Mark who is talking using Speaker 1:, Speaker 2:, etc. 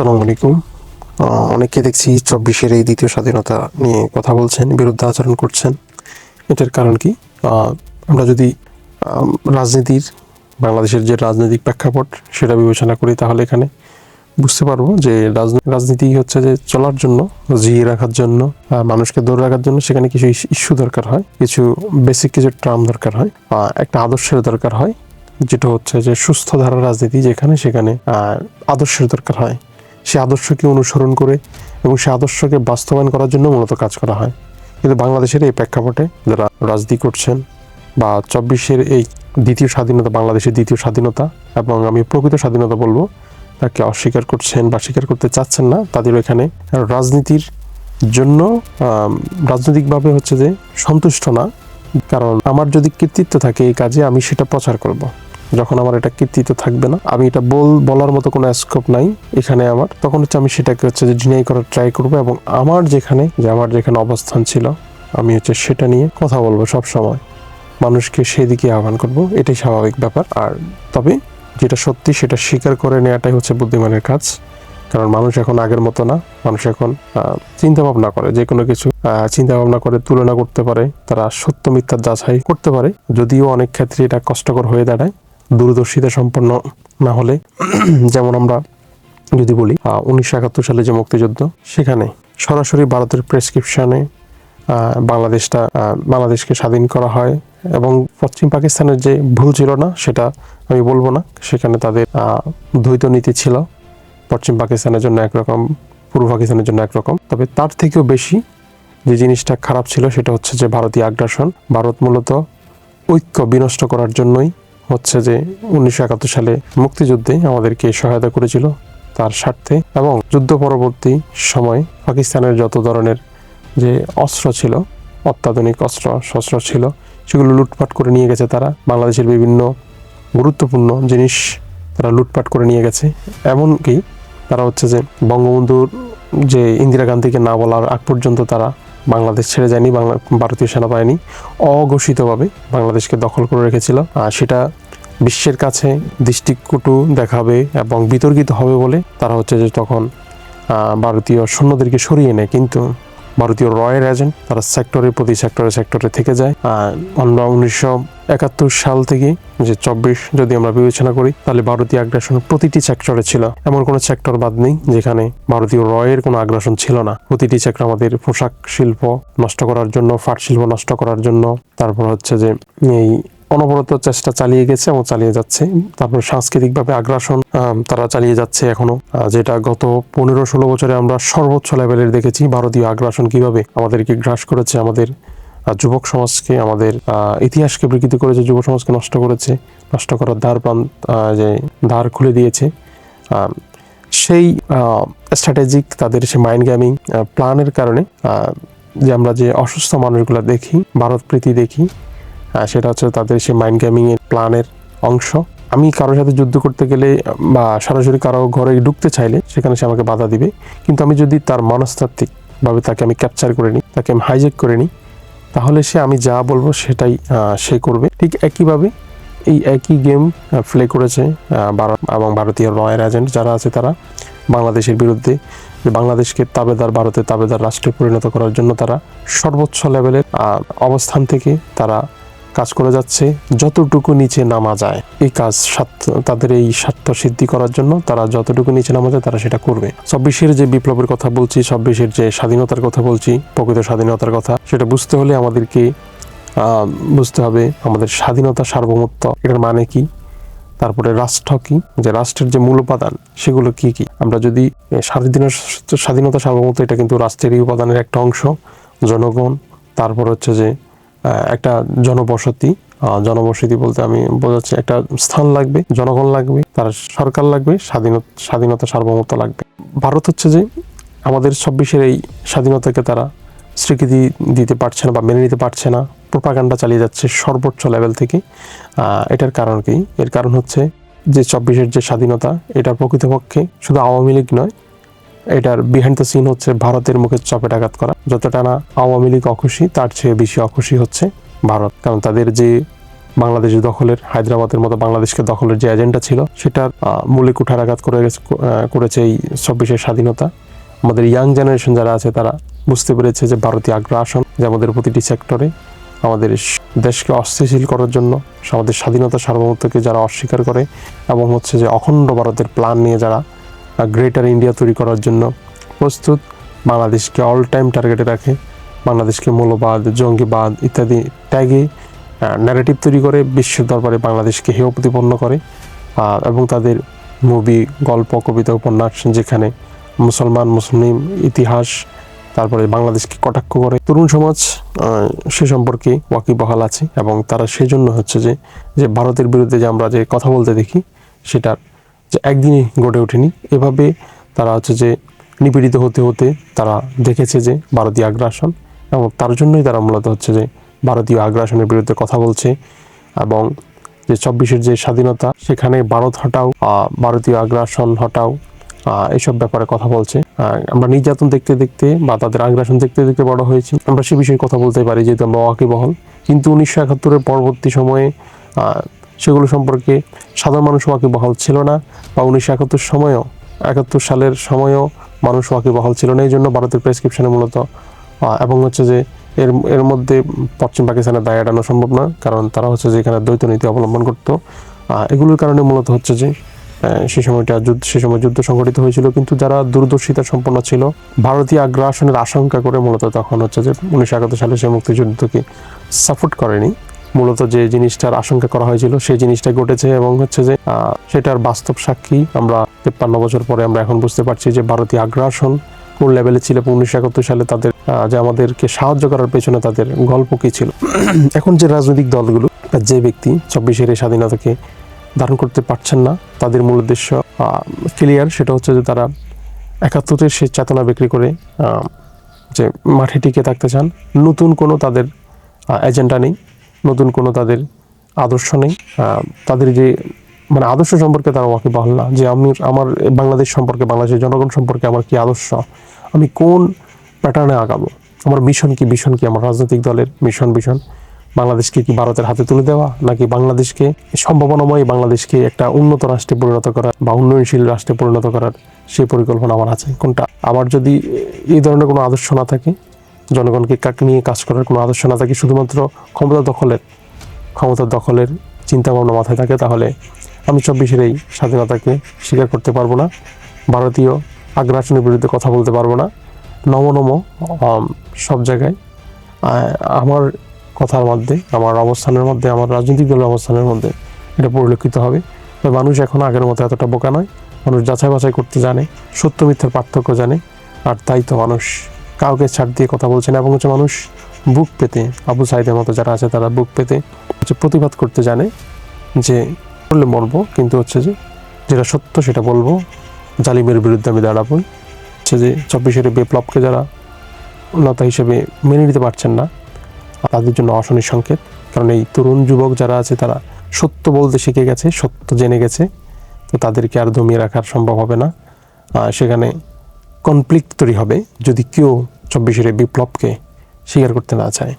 Speaker 1: আসসালামু আলাইকুম। অনেকে দেখছি চব্বিশের এই দ্বিতীয় স্বাধীনতা নিয়ে কথা বলছেন, বিরুদ্ধে আচরণ করছেন। এটার কারণ কি? আমরা যদি রাজনীতির, বাংলাদেশের যে রাজনৈতিক প্রেক্ষাপট সেটা বিবেচনা করি তাহলে এখানে বুঝতে পারব যে রাজনী- রাজনীতি হচ্ছে যে চলার জন্য, জিয়ে রাখার জন্য মানুষকে ধরে রাখার জন্য সেখানে কিছু ইস্যু দরকার হয়, কিছু বেসিক কিছু ট্রাম দরকার হয় একটা আদর্শের দরকার হয়, যেটা হচ্ছে যে সুস্থ ধারা রাজনীতি যেখানে সেখানে আদর্শের দরকার হয়। সে আদর্শকে অনুসরণ করে এবং সে আদর্শকে বাস্তবায়ন করার জন্য মূলত কাজ করা হয় কিন্তু বাংলাদেশের এই প্রেক্ষাপটে যারা রাজনীতি করছেন বা চব্বিশের এই দ্বিতীয় স্বাধীনতা, বাংলাদেশের দ্বিতীয় স্বাধীনতা এবং আমি প্রকৃত স্বাধীনতা বলব, তাকে অস্বীকার করছেন বা স্বীকার করতে চাচ্ছেন না, তাদের এখানে রাজনীতির জন্য রাজনৈতিকভাবে হচ্ছে যে সন্তুষ্ট না কারণ আমার যদি কৃতিত্ব থাকে এই কাজে, আমি সেটা প্রচার করব। যখন আমার এটা কৃতিত্ব থাকবে না, আমি এটা বল, বলার মতো কোনো স্কোপ নাই এখানে আমার। তখন হচ্ছে আমি সেটাকে হচ্ছে যে ডিনাই করার ট্রাই করব এবং আমার যেখানে, যে আমার যেখানে অবস্থান ছিল, আমি হচ্ছে সেটা নিয়ে কথা বলব সব সময়। মানুষকে সেদিকে আহ্বান করব, এটাই স্বাভাবিক ব্যাপার। আর তবে যেটা সত্যি সেটা স্বীকার করে নেওয়াটাই হচ্ছে বুদ্ধিমানের কাজ। কারণ মানুষ এখন আগের মতো না, মানুষ এখন চিন্তা ভাবনা করে, যে কোনো কিছু চিন্তা ভাবনা করে তুলনা করতে পারে, তারা সত্য মিথ্যার যাচাই করতে পারে। যদিও অনেক ক্ষেত্রে এটা কষ্টকর হয়ে দাঁড়ায়। দূরদর্শিতা সম্পন্ন না হলে, যেমন আমরা যদি বলি উনিশশো একাত্তর সালে যে মুক্তিযুদ্ধ, সেখানে সরাসরি ভারতের প্রেসক্রিপশনে বাংলাদেশটা বাংলাদেশকে স্বাধীন করা হয় এবং পশ্চিম পাকিস্তানের যে ভুল ছিল না, সেটা আমি বলব না। সেখানে তাদের দ্বৈত নীতি ছিল পশ্চিম পাকিস্তানের জন্য একরকম, পূর্ব পাকিস্তানের জন্য একরকম। তবে তার থেকেও বেশি যে জিনিসটা খারাপ ছিল, সেটা হচ্ছে যে ভারতীয় আগ্রাসন, ভারত মূলত ঐক্য বিনষ্ট করার জন্যই হচ্ছে যে উনিশশো একাত্তর সালে মুক্তিযুদ্ধে আমাদেরকে সহায়তা করেছিল তার স্বার্থে এবং যুদ্ধ পরবর্তী সময় পাকিস্তানের যত ধরনের যে অস্ত্র ছিল, অত্যাধুনিক অস্ত্র, শস্ত্র ছিল, সেগুলো লুটপাট করে নিয়ে গেছে তারা। বাংলাদেশের বিভিন্ন গুরুত্বপূর্ণ জিনিস তারা লুটপাট করে নিয়ে গেছে। এমনকি তারা হচ্ছে যে বঙ্গবন্ধুর যে ইন্দিরা গান্ধীকে না বলার আগ পর্যন্ত তারা বাংলাদেশ ছেড়ে যায়নি, বাংলা ভারতীয় সেনাবাহিনী অঘোষিতভাবে বাংলাদেশকে দখল করে রেখেছিল। আর সেটা বিশ্বের কাছে দৃষ্টিকটু দেখাবে এবং বিতর্কিত হবে বলে তারা হচ্ছে যে তখন ভারতীয় সৈন্যদেরকে সরিয়ে নেয়। কিন্তু ভারতীয় রয়ের এজেন্ট তারা সেক্টরের প্রতি সেক্টরে সেক্টরে থেকে যায়। আমরা উনিশশো একাত্তর সাল থেকে যে চব্বিশ যদি আমরা বিবেচনা করি, তাহলে ভারতীয় আগ্রাসন প্রতিটি সেক্টরে ছিল। এমন কোনো সেক্টর বাদ নেই যেখানে ভারতীয় রয়ের কোনো আগ্রাসন ছিল না। প্রতিটি সেক্টর আমাদের পোশাক শিল্প নষ্ট করার জন্য, ফাট শিল্প নষ্ট করার জন্য, তারপর হচ্ছে যে এই অনবরত চেষ্টা চালিয়ে গেছে এবং চালিয়ে যাচ্ছে। তারপর সাংস্কৃতিকভাবে আগ্রাসন তারা চালিয়ে যাচ্ছে এখনও। যেটা গত পনেরো ষোলো বছরে আমরা সর্বোচ্চ লেভেলের দেখেছি, ভারতীয় আগ্রাসন কীভাবে আমাদেরকে গ্রাস করেছে, আমাদের যুবক সমাজকে, আমাদের ইতিহাসকে বিকৃতি করেছে, যুব সমাজকে নষ্ট করেছে, নষ্ট করার দ্বার প্রাণ যে দ্বার খুলে দিয়েছে। সেই স্ট্র্যাটেজিক তাদের সে মাইন্ড গেমিং প্ল্যানের কারণে যে আমরা যে অসুস্থ মানুষগুলো দেখি, ভারত প্রীতি দেখি সেটা হচ্ছে তাদের সে মাইন্ড গেমিং এর প্ল্যানের অংশ। আমি কারোর সাথে যুদ্ধ করতে গেলে বা সরাসরি কারও ঘরে ঢুকতে চাইলে সেখানে সে আমাকে বাধা দিবে। কিন্তু আমি যদি তার মনস্তাত্ত্বিক ভাবে তাকে আমি ক্যাপচার করে নিই, তাকে আমি হাইজেক করে নিই, তাহলে সে আমি যা বলব সেটাই সে করবে। ঠিক একইভাবে এই একই গেম প্লে করেছে ভারত এবং ভারতীয় রয়্যাল এজেন্ট যারা আছে তারা বাংলাদেশের বিরুদ্ধে। যে বাংলাদেশকে তাবেদার, ভারতের তাবেদার রাষ্ট্রে পরিণত করার জন্য তারা সর্বোচ্চ লেভেলের অবস্থান থেকে তারা কাজ করে যাচ্ছে, যতটুকু নিচে নামা যায়, এই কাজ তাদের এই স্বার্থ সিদ্ধি করার জন্য তারা যতটুকু নিচে নামা যায় তারা সেটা করবে। চব্বিশের যে বিপ্লবের কথা বলছি, চব্বিশের যে স্বাধীনতার কথা বলছি, প্রকৃত স্বাধীনতার কথা, সেটা বুঝতে হলে আমাদেরকে বুঝতে হবে আমাদের স্বাধীনতা সার্বভৌমত্ব, এটার মানে কি? তারপরে রাষ্ট্র কি? যে রাষ্ট্রের যে মূল উপাদান, সেগুলো কি কি? আমরা যদি স্বাধীনতা স্বাধীনতা সার্বভৌমত্ব এটা কিন্তু রাষ্ট্রেরই উপাদানের একটা অংশ, জনগণ, তারপর হচ্ছে যে একটা জনবসতি। জনবসতি বলতে আমি বোঝাচ্ছি একটা স্থান লাগবে, জনগণ লাগবে, তার সরকার লাগবে, স্বাধীনতা স্বাধীনতা সার্বভৌমত্ব লাগবে। ভারত হচ্ছে যে আমাদের চব্বিশের এই স্বাধীনতাকে তারা স্বীকৃতি দিতে পারছে না বা মেনে নিতে পারছে না। প্রোপাগান্ডা চালিয়ে যাচ্ছে সর্বোচ্চ লেভেল থেকে। এটার কারণ কি? এর কারণ হচ্ছে যে চব্বিশের যে স্বাধীনতা এটা প্রকৃতপক্ষে শুধু আওয়ামী লীগ নয় এটার বিহাইন্ড দ্য সিন হচ্ছে ভারতের মুখে চপেটাঘাত করা। যতটা না আওয়ামী লীগ অখুশি, তার চেয়ে বেশি অখুশি হচ্ছে ভারত। কারণ তাদের যে বাংলাদেশ দখলের, হায়দ্রাবাদের মতো বাংলাদেশকে দখলের যে এজেন্ডা ছিল, সেটার মূলে কুঠারাঘাত করে করেছে এই চব্বিশের স্বাধীনতা। আমাদের ইয়াং জেনারেশন যারা আছে, তারা বুঝতে পেরেছে যে ভারতীয় আগ্রাসন যে আমাদের প্রতিটি সেক্টরে আমাদের দেশকে অস্থিতিশীল করার জন্য আমাদের স্বাধীনতা সার্বভৌমত্বকে যারা অস্বীকার করে, এবং হচ্ছে যে অখণ্ড ভারতের প্ল্যান নিয়ে যারা গ্রেটার ইন্ডিয়া তৈরি করার জন্য প্রস্তুত। বাংলাদেশকে অল টাইম টার্গেটে রাখে। বাংলাদেশকে মৌলবাদ, জঙ্গিবাদ ইত্যাদি ট্যাগে ন্যারেটিভ তৈরি করে, বিশ্বের দরবারে বাংলাদেশকে হেয় প্রতিপন্ন করে। এবং তাদের মুভি গল্প, কবিতা, উপন্যাস যেখানে মুসলমান, মুসলিম, ইতিহাস, তারপরে বাংলাদেশকে কটাক্ষ করে। তরুণ সমাজ সে সম্পর্কে ওয়াকিবহাল আছে এবং তারা সেজন্য হচ্ছে যে যে ভারতের বিরুদ্ধে যে আমরা যে কথা বলতে দেখি, সেটার যে একদিনই গড়ে ওঠেনি। এভাবে তারা হচ্ছে যে নিপীড়িত হতে হতে তারা দেখেছে যে ভারতীয় আগ্রাসন এবং তার জন্যই তারা মূলত হচ্ছে যে ভারতীয় আগ্রাসনের বিরুদ্ধে কথা বলছে এবং যে চব্বিশের যে স্বাধীনতা, সেখানে ভারত হটাও ভারতীয় আগ্রাসন হটাও এসব ব্যাপারে কথা বলছে। আমরা নির্যাতন দেখতে দেখতে বা তাদের আগ্রাসন দেখতে দেখতে বড় হয়েছি। আমরা সে বিষয়ে কথা বলতে পারি যেহেতু আমরা ওয়াকিবহল। কিন্তু উনিশশো একাত্তরের পরবর্তী সময়ে সেগুলো সম্পর্কে সাধারণ মানুষ ওয়াকিবহাল ছিল না বা উনিশশো একাত্তর সময়ও, একাত্তর সালের সময়ও মানুষ ওয়াকিবহাল ছিল না। এই জন্য ভারতের প্রেসক্রিপশনে মূলত এবং হচ্ছে যে এর এর মধ্যে পশ্চিম পাকিস্তানের দায় এড়ানো সম্ভব না কারণ তারা হচ্ছে যে এখানে দ্বৈত নীতি অবলম্বন করতো। এগুলোর কারণে মূলত হচ্ছে যে সে সময়টা যুদ্ধ, সে সময় যুদ্ধ সংঘটিত হয়েছিল। কিন্তু যারা দূরদর্শিতা সম্পন্ন ছিল, ভারতীয় আগ্রাসনের আশঙ্কা করে মূলত তখন হচ্ছে যে উনিশশো একাত্তর সালে সে মুক্তিযুদ্ধকে সাপোর্ট করেনি। মূলত যে জিনিসটার আশঙ্কা করা হয়েছিল, সেই জিনিসটা ঘটেছে এবং হচ্ছে যে সেটার বাস্তব সাক্ষী আমরা তেপ্পান্ন বছর পরে আমরা এখন বুঝতে পারছি যে ভারতীয় আগ্রাসন কোন লেভেলে ছিল উনিশশো একাত্তর সালে তাদের যে আমাদেরকে সাহায্য করার পেছনে তাদের গল্প কি ছিল। এখন যে রাজনৈতিক দলগুলো বা যে ব্যক্তি চব্বিশের এই স্বাধীনতাকে ধারণ করতে পারছেন না, তাদের মূল উদ্দেশ্য ক্লিয়ার সেটা হচ্ছে যে তারা একাত্তরের সে চেতনা বিক্রি করে যে মাঠে টিকে থাকতে চান। নতুন কোনো তাদের এজেন্ডা নেই। নতুন কোনো তাদের আদর্শ নেই। তাদের যে মানে আদর্শ সম্পর্কে তারা ওয়াকিবহাল না যে আমি আমার বাংলাদেশ সম্পর্কে, বাংলাদেশের জনগণ সম্পর্কে আমার কি আদর্শ? আমি কোন প্যাটার্নে আগাবো? আমার মিশন কি? মিশন কি আমার রাজনৈতিক দলের মিশন ভিশন বাংলাদেশকে কি ভারতের হাতে তুলে দেওয়া, নাকি বাংলাদেশকে সম্ভাবনাময় বাংলাদেশকে একটা উন্নত রাষ্ট্রে পরিণত করা বা উন্নয়নশীল রাষ্ট্রে পরিণত করার সেই পরিকল্পনা আমার আছে? কোনটা? আবার যদি এই ধরনের কোনো আদর্শ না থাকে জনগণকে কাক নিয়ে কাজ করার কোনো আদর্শ না থাকে, শুধুমাত্র ক্ষমতা দখলের ক্ষমতা দখলের চিন্তা ভাবনা মাথায় থাকে, তাহলে আমি চব্বিশের এই স্বাধীনতাকে স্বীকার করতে পারব না। ভারতীয় আগ্রাসনের বিরুদ্ধে কথা বলতে পারব না। নম নম সব জায়গায় আমার কথার মধ্যে, আমার অবস্থানের মধ্যে, আমার রাজনৈতিক দলের অবস্থানের মধ্যে এটা পরিলক্ষিত হবে। তবে মানুষ এখন আগের মতো এতটা বোকা নয়। মানুষ যাচাই বাছাই করতে জানে, সত্য মিথ্যার পার্থক্য জানে, আর তাই তো মানুষ কাউকে ছাড় দিয়ে কথা বলছেন এবং হচ্ছে মানুষ বুক পেতে, আবু সাইদের মতো যারা আছে তারা বুক পেতে হচ্ছে প্রতিবাদ করতে জানে যে বললে মরবো, কিন্তু হচ্ছে যে যেটা সত্য সেটা বলব। জালিমের বিরুদ্ধে আমি দাঁড়াবো। হচ্ছে যে চব্বিশের বিপ্লবকে যারা নেতা হিসেবে মেনে নিতে পারছেন না, তাদের জন্য অশনির সংকেত। কারণ এই তরুণ যুবক যারা আছে তারা সত্য বলতে শিখে গেছে, সত্য জেনে গেছে, তো তাদেরকে আর দমিয়ে রাখার সম্ভব হবে না। সেখানে কনফ্লিক্ট তৈরি হবে যদি কেউ চব্বিশের বিপ্লবকে স্বীকার করতে না চায়।